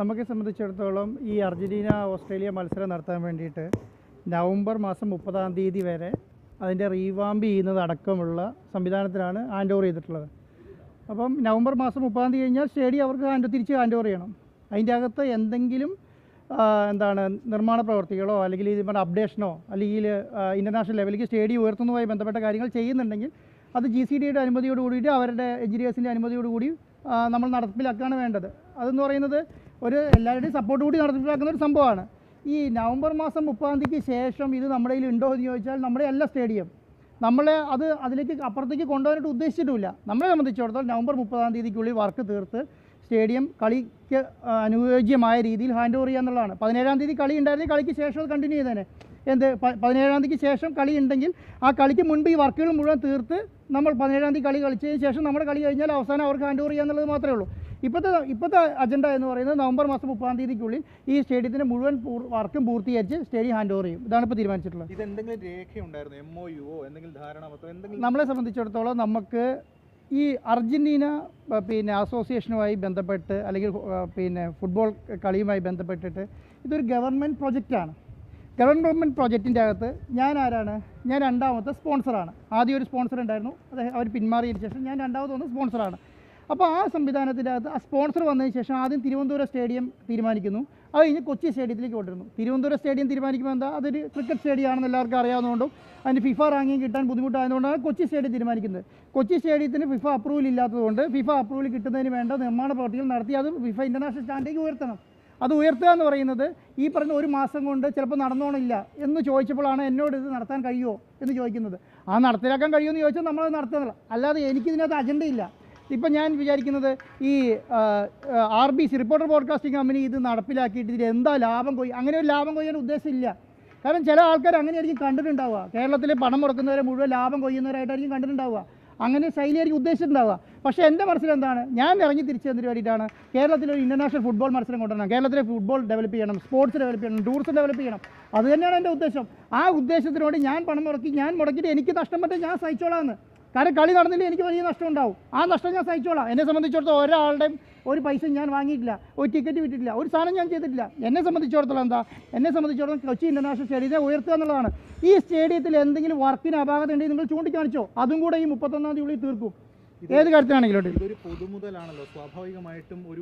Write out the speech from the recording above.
നമുക്ക് സംബന്ധിച്ചിടത്തോളം ഈ അർജന്റീന ഓസ്ട്രേലിയ മത്സരം നടത്താൻ വേണ്ടിയിട്ട് നവംബർ മാസം മുപ്പതാം തീയതി വരെ അതിന്റെ റീവാമ്പ് ചെയ്യുന്നത് അടക്കമുള്ള സംവിധാനത്തിലാണ് ഹാൻഡ് ഓവർ ചെയ്തിട്ടുള്ളത്. അപ്പം നവംബർ മാസം മുപ്പതാം തീയതി കഴിഞ്ഞാൽ സ്റ്റേഡിയം അവർക്ക് ഹാൻഡ് തിരിച്ച് ഹാൻഡ് ഓവർ ചെയ്യണം. അതിന്റെ അകത്ത് എന്തെങ്കിലും എന്താണ് നിർമ്മാണ പ്രവർത്തികളോ അല്ലെങ്കിൽ ഇത് പറഞ്ഞ അപ്ഡേഷനോ അല്ലെങ്കിൽ ഇന്റർനാഷണൽ ലെവലിലേക്ക് സ്റ്റേഡിയം ഉയർത്തുന്നതുമായി ബന്ധപ്പെട്ട കാര്യങ്ങൾ ചെയ്യുന്നുണ്ടെങ്കിൽ അത് ജി സി ഡിയുടെ അനുമതിയോട് കൂടിയിട്ട് അവരുടെ എഞ്ചിനീയേഴ്സിന്റെ അനുമതിയോടുകൂടി നമ്മൾ നടപ്പിലാക്കുകയാണ് വേണ്ടത്. അതെന്ന് പറയുന്നത് ഒരു എല്ലാവരുടെയും സപ്പോർട്ട് കൂടി നടപ്പിലാക്കുന്ന ഒരു സംഭവമാണ്. ഈ നവംബർ മാസം മുപ്പതാം തീയതിക്ക് ശേഷം ഇത് നമ്മുടെ കയ്യിൽ ഉണ്ടോ എന്ന് ചോദിച്ചാൽ നമ്മുടെ എല്ലാ സ്റ്റേഡിയം നമ്മളെ അത് അതിലേക്ക് അപ്പുറത്തേക്ക് കൊണ്ടുപോകാനായിട്ട് ഉദ്ദേശിച്ചിട്ടില്ല. നമ്മളെ സംബന്ധിച്ചിടത്തോളം നവംബർ മുപ്പതാം തീയതിക്കുള്ളിൽ വർക്ക് തീർത്ത് സ്റ്റേഡിയം കളിക്ക് അനുയോജ്യമായ രീതിയിൽ ഹാൻഡ് ഓവർ ചെയ്യുക എന്നുള്ളതാണ്. പതിനേഴാം തീയതി കളി ഉണ്ടായിരുന്നെങ്കിൽ കളിക്ക് ശേഷം അത് കണ്ടിന്യൂ ചെയ്തേനെ. എന്ത്? പതിനേഴാം തീയതിക്ക് ശേഷം കളി ഉണ്ടെങ്കിൽ ആ കളിക്ക് മുൻപ് ഈ വർക്കുകൾ മുഴുവൻ തീർത്ത് നമ്മൾ പതിനേഴാം തീയതി കളി കളിച്ചതിന് ശേഷം നമ്മുടെ കളി കഴിഞ്ഞാൽ അവസാനം അവർക്ക് ഹാൻഡ് ഓവർ ചെയ്യുക എന്നുള്ളത് മാത്രമേ ഉള്ളൂ. ഇപ്പോഴത്തെ ഇപ്പോഴത്തെ അജണ്ട എന്ന് പറയുന്നത് നവംബർ മാസം മുപ്പതാം തീയതിക്കുള്ളിൽ ഈ സ്റ്റേഡിയത്തിന്റെ മുഴുവൻ വർക്കും പൂർത്തീകരിച്ച് സ്റ്റേഡിയം ഹാൻഡ് ഓവർ ചെയ്യും. ഇതാണ് ഇപ്പോൾ തീരുമാനിച്ചിട്ടുള്ളത്. ഇത് എന്തെങ്കിലും രേഖയുണ്ടായിരുന്നു എം ഒ യുവോ എന്തെങ്കിലും ധാരണാപത്രം എന്തെങ്കിലും നമ്മളെ സംബന്ധിച്ചിടത്തോളം നമുക്ക് ഈ അർജന്റീന പിന്നെ അസോസിയേഷനുമായി ബന്ധപ്പെട്ട് അല്ലെങ്കിൽ പിന്നെ ഫുട്ബോൾ കളിയുമായി ബന്ധപ്പെട്ടിട്ട് ഇതൊരു ഗവൺമെന്റ് പ്രൊജക്റ്റാണ് ഗവൺമെന്റ് പ്രൊജക്റ്റിന്റെ അകത്ത് ഞാൻ ആരാണ്? ഞാൻ രണ്ടാമത്തെ സ്പോൺസറാണ് ആദ്യം ഒരു സ്പോൺസർ ഉണ്ടായിരുന്നു. അത് അവർ പിന്മാറിയതിന് ശേഷം ഞാൻ രണ്ടാമത്തെ ഒന്ന് സ്പോൺസറാണ് അപ്പോൾ ആ സംവിധാനത്തിന്റെ അകത്ത് ആ സ്പോൺസർ വന്നതിന് ശേഷം ആദ്യം തിരുവനന്തപുരം സ്റ്റേഡിയം തീരുമാനിക്കുന്നു. അത് കഴിഞ്ഞ് കൊച്ചി സ്റ്റേഡിയത്തിലേക്ക് കൊണ്ടുവരുന്നു. തിരുവനന്തപുരം സ്റ്റേഡിയം തീരുമാനിക്കുമ്പോൾ എന്താ? അതൊരു ക്രിക്കറ്റ് സ്റ്റേഡിയം ആണെന്ന് എല്ലാവർക്കും അറിയാവുന്നതുകൊണ്ടും അതിന് ഫിഫ റാങ്കിങ് കിട്ടാൻ ബുദ്ധിമുട്ടായതുകൊണ്ടാണ് കൊച്ചി സ്റ്റേഡിയം തീരുമാനിക്കുന്നത്. കൊച്ചി സ്റ്റേഡിയത്തിന് ഫിഫ അപ്രൂവൽ ഇല്ലാത്തതുകൊണ്ട് ഫിഫ അപ്രൂവൽ കിട്ടുന്നതിന് വേണ്ട നിർമ്മാണ പ്രവർത്തികൾ നടത്തി അത് ഫിഫ ഇന്റർനാഷണൽ സ്റ്റാൻഡേർഡിലേക്ക് ഉയർത്തണം. അത് ഉയർത്തുക എന്ന് പറയുന്നത് ഈ പറഞ്ഞ ഒരു മാസം കൊണ്ട് ചിലപ്പോൾ നടന്നോണില്ല എന്ന് ചോദിച്ചപ്പോഴാണ് എന്നോട് ഇത് നടത്താൻ കഴിയുമോ എന്ന് ചോദിക്കുന്നത്. ആ നടത്തിലാക്കാൻ കഴിയുമെന്ന് ചോദിച്ചാൽ നമ്മളത് നടത്തുന്നില്ല അല്ലാതെ എനിക്കിതിനകത്ത് അജണ്ടയില്ല ഇപ്പം ഞാൻ വിചാരിക്കുന്നത് ഈ R B C reporter broadcasting company ഇത് നടപ്പിലാക്കിയിട്ട് ഇതിൽ എന്താ ലാഭം കൊയ്യും അങ്ങനെ ഒരു ലാഭം കൊയ്യാൻ ഉദ്ദേശമില്ല. കാരണം ചില ആൾക്കാർ അങ്ങനെയായിരിക്കും കണ്ടിട്ടുണ്ടാവുക. കേരളത്തിൽ പണം മുടക്കുന്നവരെ മുഴുവൻ ലാഭം കൊയ്യുന്നവരായിട്ടായിരിക്കും കണ്ടിട്ടുണ്ടാവുക. അങ്ങനെ ശൈലിയായിരിക്കും ഉദ്ദേശിച്ചിട്ടുണ്ടാവുക. പക്ഷേ എന്റെ മനസ്സിൽ എന്താണ്? ഞാൻ ഇറങ്ങി തിരിച്ചു തന്നതിന് വേണ്ടിയിട്ടാണ് കേരളത്തിൽ ഒരു ഇന്റർനാഷണൽ ഫുട്ബോൾ മത്സരം കൊണ്ടുവരണം. കേരളത്തിലെ ഫുട്ബോൾ ഡെവലപ്പ് ചെയ്യണം സ്പോർട്സ് ഡെവലപ്പ് ചെയ്യണം ടൂറിസം ഡെവലപ്പ് ചെയ്യണം. അത് തന്നെയാണ് എന്റെ ഉദ്ദേശം. ആ ഉദ്ദേശത്തിനോട് ഞാൻ പണം മുടക്കി ഞാൻ മുടക്കിയിട്ട് എനിക്ക് നഷ്ടം പറ്റാൻ ഞാൻ സഹിച്ചോളാമെന്ന് കാരണം കളി നടന്നില്ല എനിക്ക് വലിയ നഷ്ടം ഉണ്ടാവും ആ നഷ്ടം ഞാൻ സഹിച്ചോളാം. എന്നെ സംബന്ധിച്ചിടത്തോളം ഒരാളുടെയും ഒരു പൈസ ഞാൻ വാങ്ങിയിട്ടില്ല. ഒരു ടിക്കറ്റ് വിട്ടിട്ടില്ല. ഒരു സാധനം ഞാൻ ചെയ്തിട്ടില്ല. എന്നെ സംബന്ധിച്ചിടത്തോളം എന്താ? എന്നെ സംബന്ധിച്ചിടത്തോളം കൊച്ചി ഇന്റർനാഷണൽ സ്റ്റേഡിയത്തെ ഉയർത്തുക എന്നുള്ളതാണ്. ഈ സ്റ്റേഡിയത്തിൽ എന്തെങ്കിലും വർക്കിന് അപാകത ഉണ്ടെങ്കിൽ നിങ്ങൾ ചൂണ്ടിക്കാണിച്ചോ. അതും കൂടെ ഈ മുപ്പത്തൊന്നാം തീയതി ഉള്ളിൽ തീർക്കും. ഏത് കാര്യത്തിലാണെങ്കിലും ഇതൊരു പൊതുമുതലാണല്ലോ സ്വാഭാവികമായിട്ടും ഒരു